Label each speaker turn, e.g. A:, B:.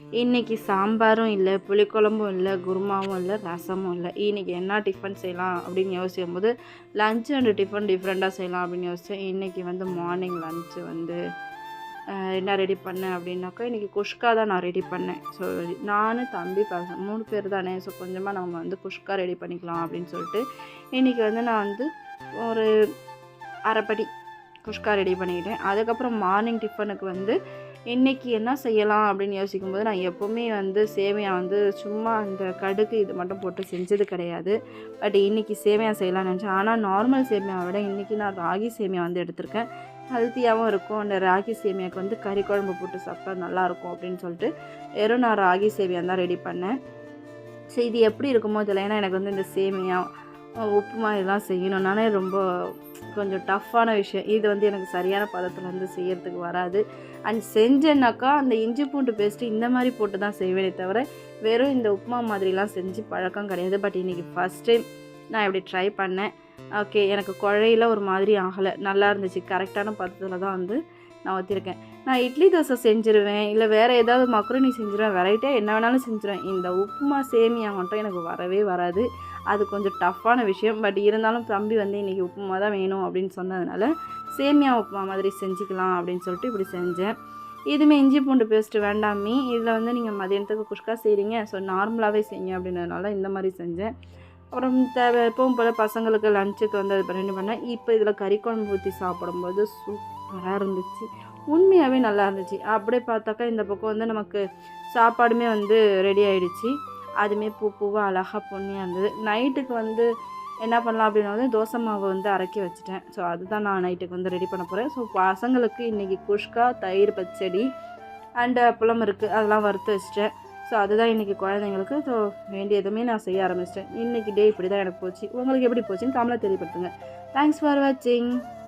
A: இன்றைக்கி சாம்பாரும் இல்லை புளிக்குழம்பும் இல்லை குருமாவும் இல்லை ரசமும் இல்லை. இன்றைக்கி என்ன டிஃபன் செய்யலாம் அப்படின்னு யோசிக்கும் போது லஞ்ச் அண்டு டிஃபன் டிஃப்ரெண்ட்டாக செய்யலாம் அப்படின்னு யோசித்தேன் இன்றைக்கி வந்து மார்னிங் லஞ்சு வந்து என்ன ரெடி பண்ணேன் அப்படின்னாக்கா இன்றைக்கி குஷ்கா தான் நான் ரெடி பண்ணேன். ஸோ நான் தம்பி பசங்க மூணு பேர் தானே. ஸோ கொஞ்சமாக நம்ம வந்து குஷ்கா ரெடி பண்ணிக்கலாம் அப்படின்னு சொல்லிட்டு இன்றைக்கி வந்து நான் வந்து ஒரு அரைப்படி குஷ்கா ரெடி பண்ணிக்கிட்டேன். அதுக்கப்புறம் மார்னிங் டிஃபனுக்கு வந்து இன்றைக்கி என்ன செய்யலாம் அப்படின்னு யோசிக்கும்போது நான் எப்போவுமே வந்து சேமியா வந்து சும்மா அந்த கடுகு இது மட்டும் போட்டு செஞ்சது கிடையாது. பட் இன்றைக்கி சேமியா செய்யலாம்னு நினச்சேன். ஆனால் நார்மல் சேமியாவை விட இன்றைக்கி நான் ராகி சேமியா வந்து எடுத்திருக்கேன். ஹெல்த்தியாகவும் இருக்கும். அந்த ராகி சேமியாவுக்கு வந்து கறி குழம்பு போட்டு சாப்பிட்டா நல்லாயிருக்கும் அப்படின்னு சொல்லிட்டு வெறும் நான் ராகி சேமியா தான் ரெடி பண்ணேன். ஸோ இது எப்படி இருக்குமோ தெரியல. ஏன்னா எனக்கு வந்து இந்த சேமியா உப்புமா இதெல்லாம் செய்யணுன்னாலே ரொம்ப கொஞ்சம் டஃப்பான விஷயம். இது வந்து எனக்கு சரியான பதத்தில் வந்து செய்யறதுக்கு வராது. அண்ட் செஞ்சேன்னாக்கா அந்த இஞ்சி பூண்டு பேஸ்ட்டு இந்த மாதிரி போட்டு தான் செய்வேனே தவிர வெறும் இந்த உப்புமா மாதிரிலாம் செஞ்சு பழக்கம் கிடையாது. பட் இன்றைக்கி ஃபஸ்ட் டைம் நான் இப்படி ட்ரை பண்ணேன். ஓகே எனக்கு குழையில ஒரு மாதிரி ஆகலை. நல்லா இருந்துச்சு. கரெக்டான பதத்தில் தான் வந்து நான் ஊற்றிருக்கேன் நான் இட்லி தோசை செஞ்சுருவேன் இல்லை வேறு ஏதாவது மக்ருனி செஞ்சுருவேன் வெரைட்டியாக என்ன வேணாலும் செஞ்சுருவேன். இந்த உப்புமா சேமியா மட்டும் எனக்கு வரவே வராது. அது கொஞ்சம் டஃப்பான விஷயம். பட் இருந்தாலும் தம்பி வந்து இன்றைக்கி உப்புமா தான் வேணும் அப்படின்னு சொன்னதுனால சேமியா உப்புமா மாதிரி செஞ்சுக்கலாம் அப்படின்னு சொல்லிட்டு இப்படி செஞ்சேன். இதுவுமே இஞ்சி பூண்டு பேஸ்ட்டு வேண்டாமே இதில் வந்து நீங்கள் மதியானத்துக்கு குஷ்கா செய்கிறீங்க ஸோ நார்மலாகவே செய்யுங்க அப்படின்றதுனால இந்த மாதிரி செஞ்சேன். அப்புறம் தேவை எப்பவும் போல் பசங்களுக்கு லஞ்சுக்கு வந்து அது ரெடி பண்ணேன். இப்போ இதில் கறி குழம்பு ஊற்றி சாப்பிடும்போது சூப்பராக இருந்துச்சு உண்மையாகவே நல்லா இருந்துச்சு அப்படியே பார்த்தாக்கா இந்த பக்கம் வந்து நமக்கு சாப்பாடுமே வந்து ரெடி ஆகிடுச்சு அதுவுமே பூ பூவாக அழகாக பொன்னியாக இருந்தது. நைட்டுக்கு வந்து என்ன பண்ணலாம் அப்படின்னா வந்து தோசை மாவு வந்து அரைக்கி வச்சுட்டேன். ஸோ அதுதான் நான் நைட்டுக்கு வந்து ரெடி பண்ண போகிறேன் ஸோ பசங்களுக்கு இன்றைக்கி குஷ்கா தயிர் பச்சடி அண்டு புலம் இருக்குது அதெல்லாம் வறுத்து வச்சிட்டேன். ஸோ அதுதான் இன்றைக்கி குழந்தைங்களுக்கு. ஸோ வேண்டியதுமே நான் செய்ய ஆரம்பிச்சிட்டேன். இன்றைக்கி டே இப்படி தான் எனக்கு போச்சு. உங்களுக்கு எப்படி போச்சுன்னு தமிழை தெரியப்படுத்துங்க. தேங்க்ஸ் ஃபார் வாட்சிங்